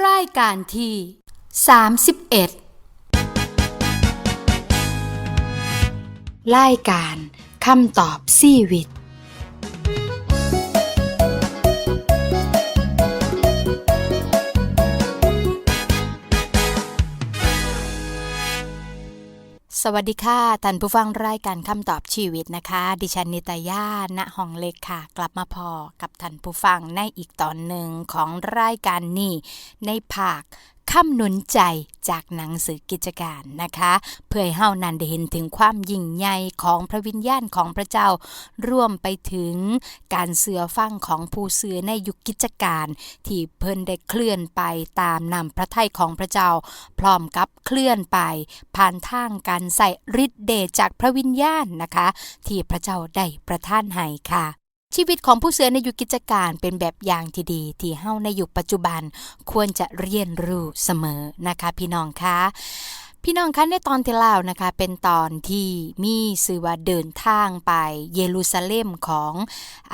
รายการที่ 31 รายการคำตอบชีวิต สวัสดีค่ะท่านผู้ฟังรายการคำตอบชีวิตนะคะ ดิฉันนิตยาณห้องเล็กค่ะ กลับมาพอกับท่านผู้ฟังในอีกตอนหนึ่งของรายการนี้ในภาค คำหนุนใจจากหนังสือกิจการนะคะ เพื่อให้เฮานั้นได้เห็นถึงความยิ่งใหญ่ของพระวิญญาณของพระเจ้า ร่วมไปถึงการเสือฟังของผู้เสือในยุคกิจการ ที่เพิ่นได้เคลื่อนไปตามนำพระทัยของพระเจ้า พร้อมกับเคลื่อนไป ผ่านทางการใส่ฤทธิ์เดชจากพระวิญญาณนะคะ ที่พระเจ้าได้ประทานให้ค่ะ ชีวิตของผู้เสือในยุคกิจการเป็นแบบอย่างที่ดี ที่เฮาในยุคปัจจุบันควรจะเรียนรู้เสมอนะคะพี่น้องคะ พี่น้องคะในตอนที่แล้วนะคะ เป็นตอนที่มีสื่อว่าเดินทางไปเยรูซาเล็มของ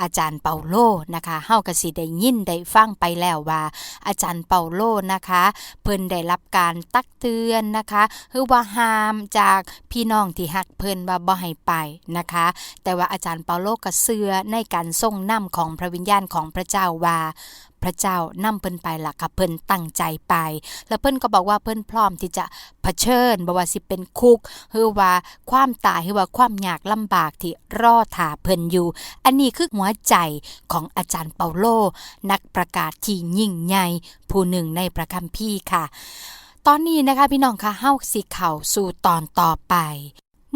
อาจารย์เปาโลนะคะเฮาก็สิได้ยินได้ฟังไปแล้วว่า อาจารย์เปาโลนะคะ เพิ่นได้รับการตักเตือนนะคะหรือว่าห้ามจากพี่น้องที่ฮักเพิ่นว่าบ่ให้ไปนะคะ แต่ว่าอาจารย์เปาโลก็เชื่อในการทรงนำของพระวิญญาณของพระเจ้าว่า พระเจ้านำเพิ่นไปล่ะค่ะเพิ่นตั้งใจไป แล้วเพิ่นก็บอกว่าเพิ่นพร้อมที่จะเผชิญบ่ว่าสิเป็นคุกหรือว่าความตายหรือว่าความยากลำบากที่รอท่าเพิ่นอยู่ อันนี้คือหัวใจของอาจารย์เปาโล นักประกาศที่ยิ่งใหญ่ผู้หนึ่งในพระคัมภีร์ค่ะ ตอนนี้นะคะพี่น้องคะเฮาสิเข้าสู่ตอนต่อไป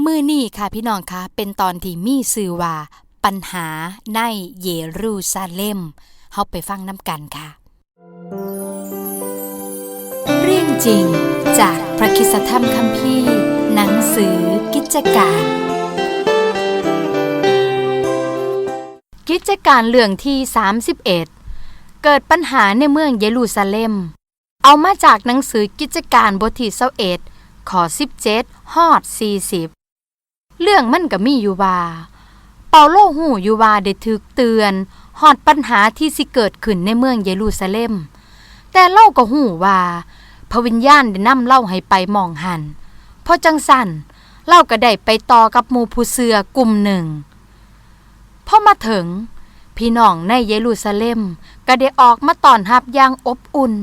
มือนี้ค่ะพี่น้องคะเป็นตอนที่มีชื่อว่าปัญหาในเยรูซาเล็ม เฮาไปฟังน้ำกันค่ะ เรื่องจริงจากพระคิสธรรมคัมภีร์ หนังสือกิจการ กิจการเรื่องที่ 31 เกิดปัญหาในเมืองเยรูซาเล็ม เอามาจากหนังสือกิจการบทที่21ข้อ17ฮอด 40 เรื่องมันก็มีอยู่ว่า เปาโลหูอยู่ว่าได้ถึกเตือน ฮอดปัญหาที่สิเกิดขึ้นในเมืองเยรูซาเล็ม แต่เล่าก็หูว่าพระวิญญาณได้นำเล่าให้ไปมองหันพราะจังสั่นเล่าก็ได้ไปต่อกับหมู่ผู้เสือกลุ่มหนึ่งพอมาถึง พี่น้องในเยรูซาเล็มก็ได้ออกมาต้อนรับอย่างอบอุ่น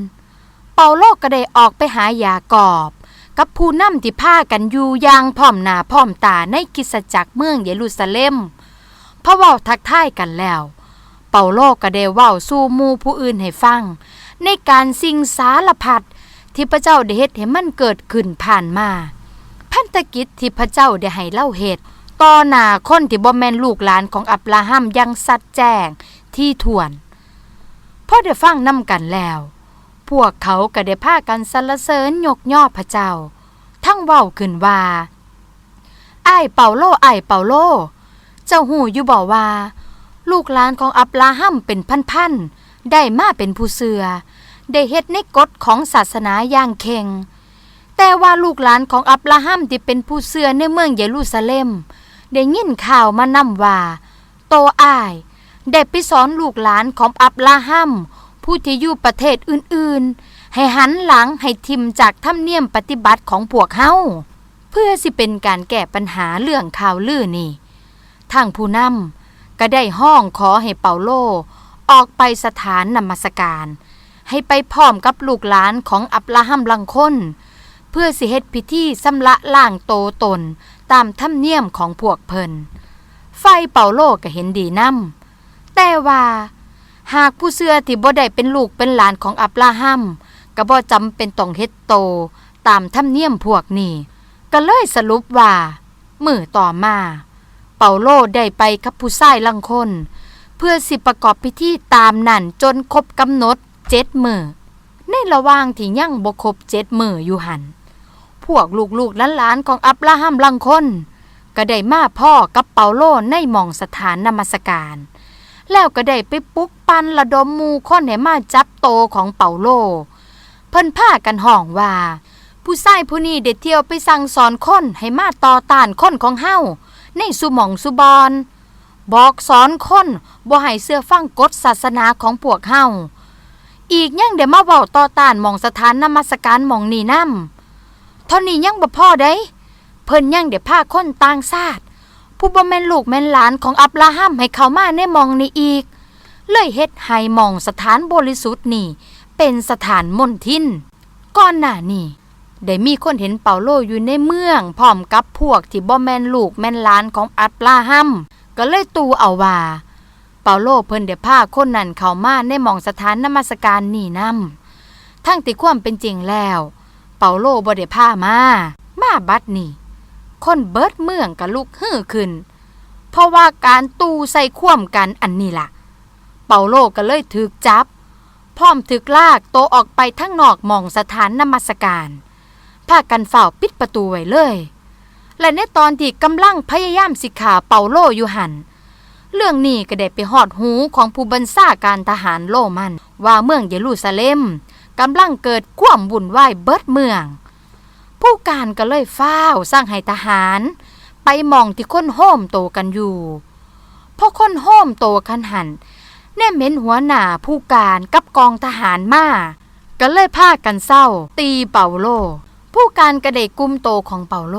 เปาโลก็ได้ออกไปหายากอบกับผู้นำที่พากันอยู่อย่างพร้อมหน้าพร้อมตาในคริสจักรเมืองเยรูซาเล็มพอเว้าทักทายกันแล้ว เปาโลก็ได้เว้าสู่มู่ผู้อื่นให้ฟัง ในการสิ่งสารพัดที่พระเจ้าได้เฮ็ดให้มันเกิดขึ้นผ่านมา พันธกิจที่พระเจ้าได้ให้เล่าเหตุต่อหน้าคนที่บ่แม่นลูกหลานของอับราฮัมยังสัดแจ้งที่ถ่วนพอได้ฟังนํกันแล้ว พวกเขาก็ได้พากันสรรเสริญยกย่อพระเจ้า ทั้งเว้าขึ้นว่าไอ้เปาโลไอ้เปาโล เจ้าหูอยู่บ่ว่า ลูกหลานของอับราฮัมเป็นพันๆได้มาเป็นผู้เสือ ได้เฮ็ดในกฎของศาสนาอย่างเข่ง แต่ว่าลูกหลานของอับราฮัมที่เป็นผู้เสือในเมืองเยรูซาเล็ม ได้ยินข่าวมานำว่า โตอ้ายได้ไปสอนลูกหลานของอับราฮัมผู้ที่อยู่ประเทศอื่นๆ ให้หันหลังให้ทิมจากธรรมเนียมปฏิบัติของพวกเฮาเพื่อสิเป็นการแก้ปัญหาเรื่องข่าวลือนี่ทางผู้นำ ก็ได้ห้องขอให้เปาโล ออกไปสถานนมัสการ ให้ไปพร้อมกับลูกหลานของอับราฮัมลังคนเพื่อสิเฮ็ดพิธีสำละล่างโตตนตามธรรมเนียมของพวกเพิ่นไฟเปาโลก็เห็นดีนํแต่ว่าหากผู้เชื่อที่บ่ได้เป็นลูกเป็นหลานของอับราฮัมก็บ่จำเป็นต้องเฮ็ดโตตามธรรมเนียมพวกนี้ก็เลยสรุปว่า มื้อต่อมา เปาโลได้ไปกับผู้ชายลังคน เพื่อสิประกอบพิธีตามนั่นจนครบกำหนดเจ็ดมือในระหว่างที่ยังบ่ครบเจ็ดมืออยู่หัน พวกลูกๆหลานๆของอับราฮัมลังคน ก็ได้มาพ่อกับเปาโลในหม่องสถานนมัสการ แล้วก็ได้ไปปลุกปันระดมมูคนให้มาจับโตของเปาโล เพิ่นพากันห้องว่าผู้ชายผู้นี้ได้เที่ยวไปสั่งสอนคนให้มาต่อต้านคนของเฮา ในสุหมองสุบอนบอกสอนคนบ่ให้เสื้อฟังกฎศาสนาของพวกเฮาอีกยังได้มาเว้าต่อต้านมองสถานนมัสการมองนี่นำเท่านี้ยังบ่พอได้เพิ่นยังได้พาคนต่างชาติผู้บ่แม่นลูกแม่นหลานของอับราฮัมให้เข้ามาในมองนี้อีก เลยเฮ็ดให้มองสถานบริสุทธิ์นี่ เป็นสถานมนทิน ก่อนหน้านี้ ได้มีคนเห็นเปาโลอยู่ในเมืองพร้อมกับพวกที่บ่แม่นลูกแม่นหลานของอับราฮัมก็เลยตูเอาว่า เปาโลเพิ่นได้พาคนนั้นเข้ามาในหมองสถานนมัสการนี่นำทั้งที่ความเป็นจริงแล้ว เปาโลบ่ได้พามา มาบัดนี้คนเบิดเมืองก็ลุกฮือขึ้น เพราะว่าการตูใส่ควมกันอันนี้ล่ะ เปาโลก็เลยถูกจับ พร้อมถึกลากโตออกไปทั้งนอกหมองสถานนมัสการ พากันเฝ้าปิดประตูไว้เลย และในตอนที่กำลังพยายามสิขาเปาโลอยู่หัน เรื่องนี้ก็ได้ไปหอดหูของผู้บัญชาการทหารโลมัน ว่าเมืองเยรูซาเล็มกำลังเกิดความวุ่นวายเบิดเมือง ผู้การก็เลยฟ้าสร้างให้ทหาร ไปมองที่คนโฮมโตกันอยู่พอคนโฮมโตกันหันแน่เม้นหัวหน้าผู้การกับกองทหารมาก็เลยพากันเศร้า ตีเปาโล ผู้การกระเดกกุมโตของเปาโล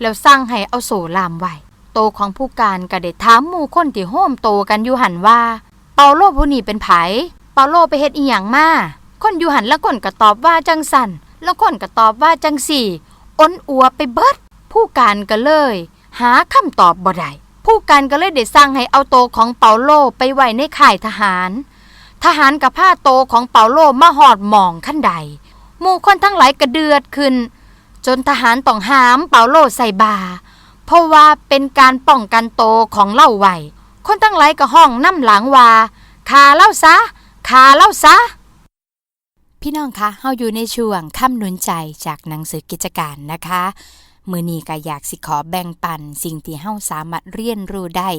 แล้วสร้างให้เอาโซลามไว้โตของผู้การกระเดถามหมู่คนที่โฮมโตกันอยู่หันว่า เปาโลผู้นี้เป็นไผเปาโลไปเฮ็ดอีหยังมาคนอยู่หันแล้วคนก็ตอบว่าจังสันแล้วคนก็ตอบว่าจังสี่อ้นอัวไปเบิด ผู้การก็เลย หาคำตอบบ่ได้ผู้การก็เลยได้สั่งให้เอาโตของเปาโลไปไว้ในข่ายทหาร ทหารกับผ้าโตของเปาโลมาหอดหมองขั้นใด หมู่คนทั้งหลายกระเดือดขึ้น จนทหารต้องหามเปาโลใส่บา เพราะว่าเป็นการป้องกันโตของเล่าไหว คนทั้งหลายก็ห้องน้ำหลังว่าคาเล่าซะคาเล่าซะ พี่น้องคะเฮาอยู่ในช่วงค่ำหนุนใจจากหนังสือกิจการนะคะ มือนีก็อยากสิขอแบ่งปัน สิ่งที่เฮาสามารถเรียนรู้ได้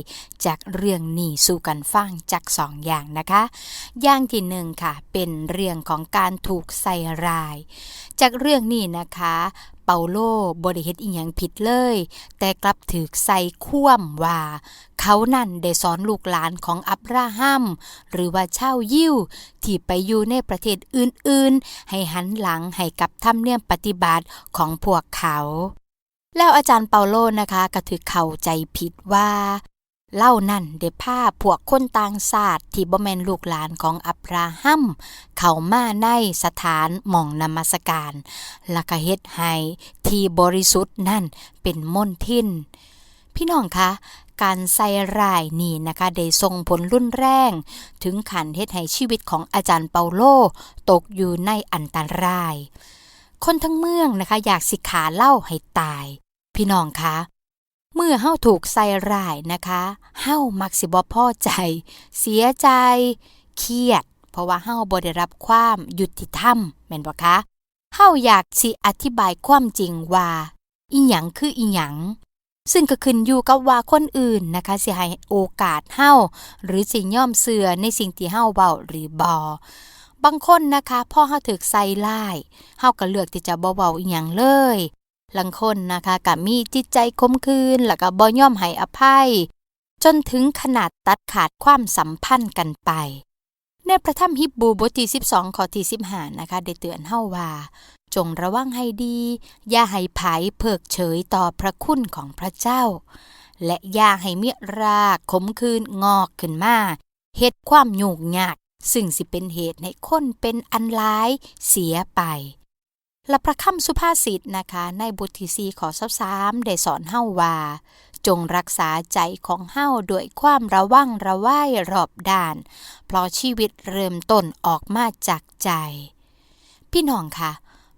จากเรื่องนี้สู่กันฟังจากสองอย่างนะคะ อย่างที่หนึ่งค่ะ เป็นเรื่องของการถูกใส่ร้าย จากเรื่องนี้นะคะ เปาโลบริเฮ็ดอีหยังผิดเลย แต่กลับถือใส่ข่วมว่า เขานั่นได้สอนลูกหลานของอับราฮัม หรือว่าเช่ายิวที่ไปอยู่ในประเทศอื่นๆ ให้หันหลังให้กับธรรมเนียมปฏิบัติของพวกเขา แล้วอาจารย์เปาโลนะคะก็ถือเข้าใจผิดว่าเล่านั่นได้พาพวกคนต่างชาติที่บ่แมนลูกหลานของอับราฮัม เข้ามาในสถานหม่องนมัสการและก็เฮ็ดให้ที่บริสุทธิ์นั่นเป็นม่นทิน พี่น้องคะการใส่ร้ายนี่นะคะได้ส่งผลรุนแรง ถึงขันเฮ็ดให้ชีวิตของอาจารย์เปาโลตกอยู่ในอันตราย คนทั้งเมืองนะคะอยากสิขาเล่าให้ตาย พี่น้องคะเมื่อเฮาถูกใส่ร้ายนะคะเฮามักสิบ่พอใจ เสียใจ เครียด เพราะว่าเฮาบ่ได้รับความยุติธรรมแม่นบ่คะเฮาอยากสิอธิบายความจริงว่าอีหยังคืออีหยังซึ่งก็ขึ้นอยู่กับว่าคนอื่นนะคะสิให้โอกาสเฮาหรือสิยอมเสือในสิ่งที่เฮาเว้าหรือบ่บางคนนะคะพอเฮาถูกใส่ร้ายเฮาก็เลือกที่จะบ่เว้าอีหยังเลย ลังคนนะคะก็มีจิตใจคมคืนแล้วก็บ่ย่อมให้อภัย จนถึงขนาดตัดขาดความสัมพันธ์กันไป ในพระธรรมฮิบรูบทที่12ข้อที่15นะคะได้เตือนเฮาว่า จงระวังให้ดี อย่าให้ไผเพิกเฉยต่อพระคุณของพระเจ้า และอย่าให้เมียรากขมคืนงอกขึ้นมาเฮ็ดความยุ่งยากซึ่งสิเป็นเหตุให้คนเป็นอันร้ายเสียไป และพระคำสุภาษิตนะคะ ในบทที่4ข้อ23ได้สอนเฮาว่า จงรักษาใจของเฮาด้วยความระวังระว่ายรอบด้าน เพราะชีวิตเริ่มต้นออกมาจากใจ พี่น้องคะ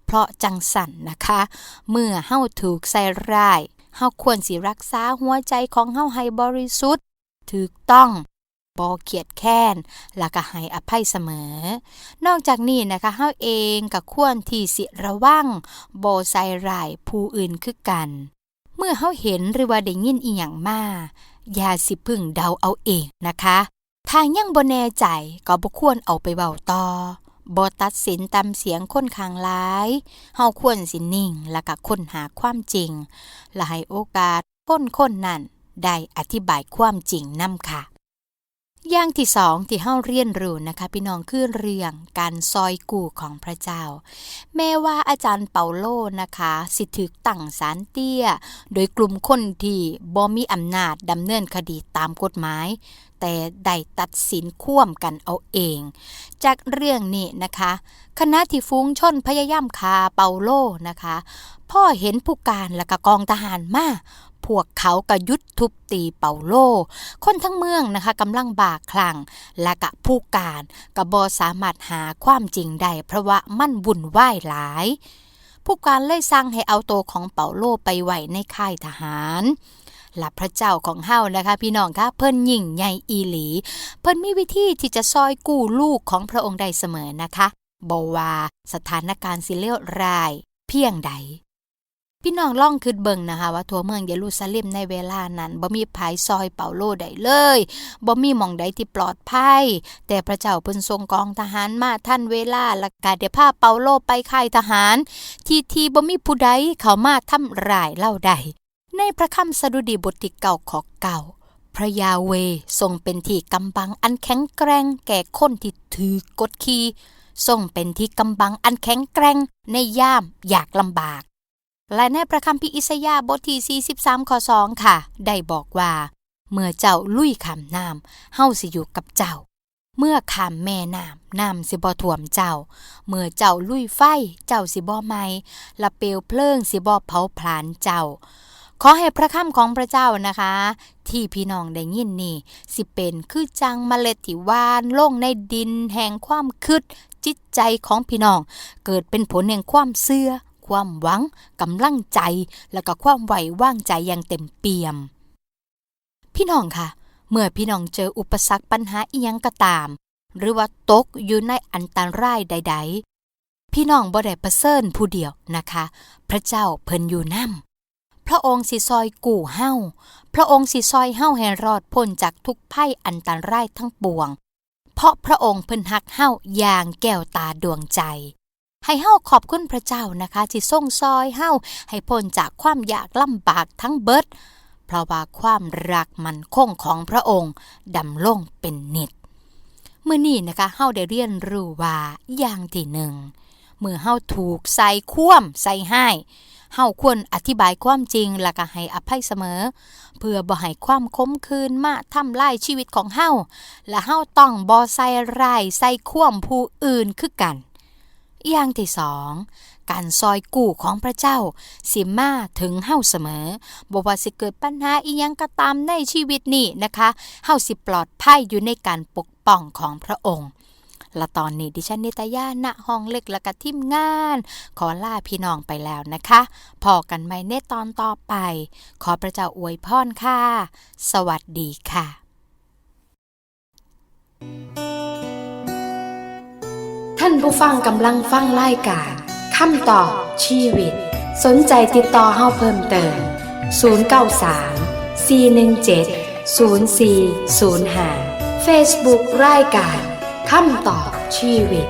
เพราะจังสันนะคะ เมื่อเฮาถูกใส่ร้ายเฮาควรสิรักษาหัวใจของเฮาให้บริสุทธิ์ถูกต้อง บ่เกียดแค้นแล้วก็ให้อภัยเสมอ นอกจากนี้นะคะเฮาเองก็ควรที่สิระวังบ่ใส่ร้ายผู้อื่นคือกัน เมื่อเฮาเห็นหรือว่าได้ยินอีหยังมาอย่าสิพึ่งเดาเอาเองนะคะถ้ายังบ่แน่ใจก็บ่ควรเอาไปเว้าต่อบ่ตัดสินตามเสียงคนข้างหลายเฮาควรสินิ่ง แล้วก็ค้นหาความจริง และให้โอกาสคนคนนั้นได้อธิบายความจริงนำค่ะ อย่างที่สองที่เฮาเรียนรู้นะคะ พี่น้องคือเรื่องการซอยกู่ของพระเจ้า แม้ว่าอาจารย์เปาโลนะคะ สิถึกตั้งศาลเตี้ย โดยกลุ่มคนที่บ่มีอำนาจดำเนินคดีตามกฎหมาย แต่ได้ตัดสินข่วมกันเอาเอง จากเรื่องนี้นะคะ คณะที่ฟุ้งชนพยายามคาเปาโลนะคะพ่อเห็นผู้การและกกองทหารมา พวกเขาก็ยุดทุบตีเปาโล คนทั้งเมืองนะคะกำลังบากคลั่งและกะผู้การก็บ่สามารถหาความจริงได้เพราะว่ามั่นวุ่นวายหลาย ผู้การเลยสั่งให้เอาตัวของเปาโลไปไว้ในค่ายทหารและพระเจ้าของเฮานะคะ พี่น้องคะเพิ่นยิ่งใหญ่อีหลี เพิ่นมีวิธีที่จะซอยกู้ลูกของพระองค์ได้เสมอนะคะบ่ว่าสถานการณ์สิเลวร้าย เพียงใด พี่น้องล่องคิดเบิงนะคะว่าทั่วเมืองเยรูซาเล็มในเวลานั้นบ่มีภายซอยเปาโลได้เลยบ่มีหม่องใดที่ปลอดภัย แต่พระเจ้าเพิ่นทรงกองทหารมาทันเวลาและก็ได้พาเปาโลไปค่ายทหาร ที่ที่บ่มีผู้ใดเข้ามาทำร้ายเล่าได้ในพระคำสดุดีบทที่เก่าขอเก่า พระยาเวทรงเป็นที่กำบังอันแข็งแกร่งแก่คนที่ถือกดขี่ทรงเป็นที่กำบังอันแข็งแกร่งในยามอยากลำบาก และในพระคัมภีร์อิสยาห์บทที่43ข้อ2ค่ะ ได้บอกว่า เมื่อเจ้าลุยขามน้ำเฮาสิอยู่กับเจ้า เมื่อขามแม่น้ำน้ำสิบ่ท่วมเจ้า เมื่อเจ้าลุยไฟ เจ้าสิบ่ไหม้ละเปลวเพลิงสิบ่เผาผลาญเจ้า ขอให้พระคำของพระเจ้านะคะ ที่พี่น้องได้ยินนี่ สิเป็นคือจังเมล็ดที่วานลงในดินแห่งความคิดจิตใจของพี่น้อง เกิดเป็นผลแห่งความเสื่อ ความหวังกำลังใจ และก็ความไหวว่างใจอย่างเต็มเปี่ยม พี่น้องค่ะ เมื่อพี่น้องเจออุปสรรคปัญหาอีหยังก็ตาม หรือว่าตกอยู่ในอันตรายใด ๆ พี่น้องบ่ได้ประเสริญผู้เดียวนะคะ พระเจ้าเพิ่นอยู่นํพระองค์สิซอยกู่เฮาพระองค์สิซอยเฮาให้รอดพ้นจากทุกภัยอันตรายทั้งปวง เพราะพระองค์เพิ่นฮักเฮาอย่างแก้วตาดวงใจ ให้เฮาขอบคุณพระเจ้านะคะที่ทรงซอยเฮาให้พ้นจากความยากลำบากทั้งเบิด เพราะว่าความรักมันคงของพระองค์ดำลงเป็นนิดเมื่อนี้นะคะเฮาได้เรียนรู้ว่าอย่างที่หนึ่งเมื่อเฮาถูกใส่ควมใส่ให้เฮาควรอธิบายความจริงและก็ให้อภัยเสมอ เพื่อบ่ให้ความคมคืนมาทำลายชีวิตของเฮาและเฮาต้องบ่ใส่ร้ายใส่ควมผู้อื่นคือกัน อย่างที่สองการซอยกู้ของพระเจ้า สิมาถึงเฮาเสมอบ่ว่าสิเกิดปัญหาอีหยังก็ตามในชีวิตนี้นะคะเฮาสิปลอดภัยอยู่ในการปกป้องของพระองค์และตอนนี้ดิฉันนิตยาณห้องเล็กและกับทีมงาน ขอลาพี่น้องไปแล้วนะคะพอกันใหม่ในตอนต่อไป ขอพระเจ้าอวยพรค่ะ สวัสดีค่ะ ท่านผู้ฟังกำลังฟังรายการคำตอบชีวิต สนใจติดต่อเฮาเพิ่มเติม 093 417 0405 Facebook รายการคำตอบชีวิต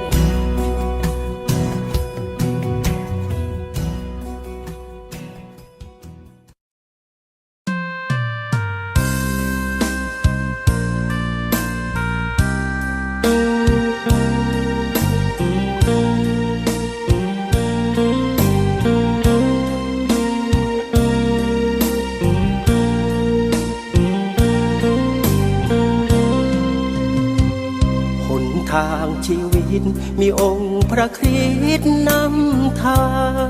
ตมีองค์พระคริสต์นำทาง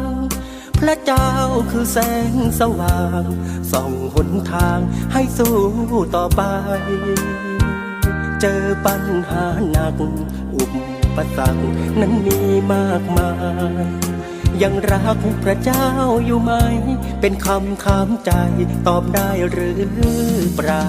พระเจ้าคือแสงสว่าง ส่องหนทางให้สู้ต่อไป เจอปัญหาหนัก อุปสรรคนั้นมีมากมายยังรักพระเจ้าอยู่ไหม เป็นคำถามใจตอบได้หรือเปล่า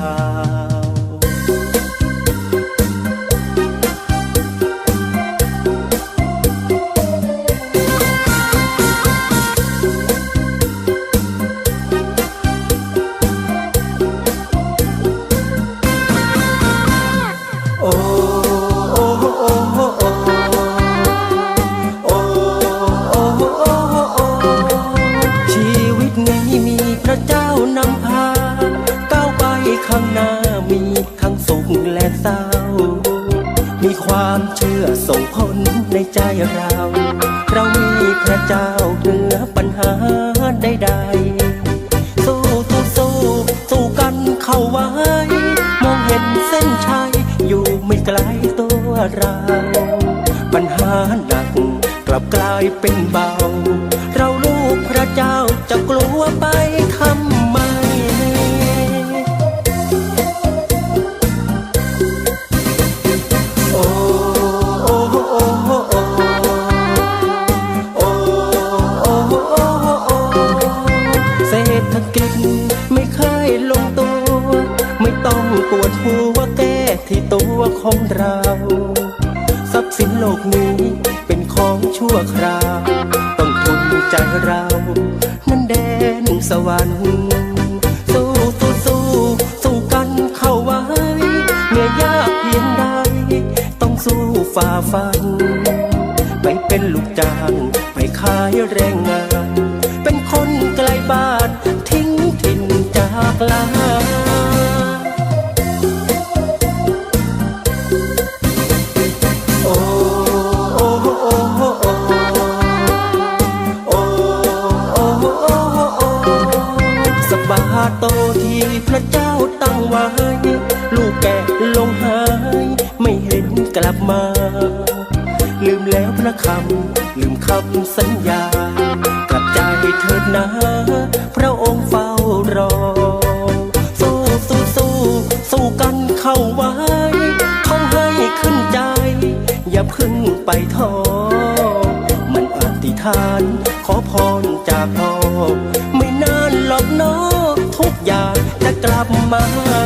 เรา เรามีพระเจ้าเหนือปัญหาใดๆสู้สู้สู้สู้กันเข้าไว้ มองเห็นเส้นชัยอยู่ไม่ไกลตัวเรา ปัญหาหนักกลับกลายเป็นเบา เราลูกพระเจ้าจะกลัวไป ของเรา ทรัพย์สินโลกนี้เป็นของชั่วคราว ต้องทุนใจเรา นั้นแดนสวรรค์สู้สู้สู้สู้กันเข้าไว้เหนื่อยยากเพียงใดต้องสู้ฝ่าฟันไปเป็นลูกจ้างไปขายแรงงาน เป็นคนไกลบ้านทิ้งถิ่นจากลา พระเจ้าตั้งไว้ ลูกแกะลงหาย ไม่เห็นกลับมา ลืมแล้วพระคำ ลืมคำสัญญา กลับใจเถิดนะ พระองค์เฝ้ารอ สู้สู้สู้สู้กันเข้าไว้เขาให้ขึ้นใจ อย่าพึ่งไปท้อมันอธิษฐาน ขอพรจากพ่อ มา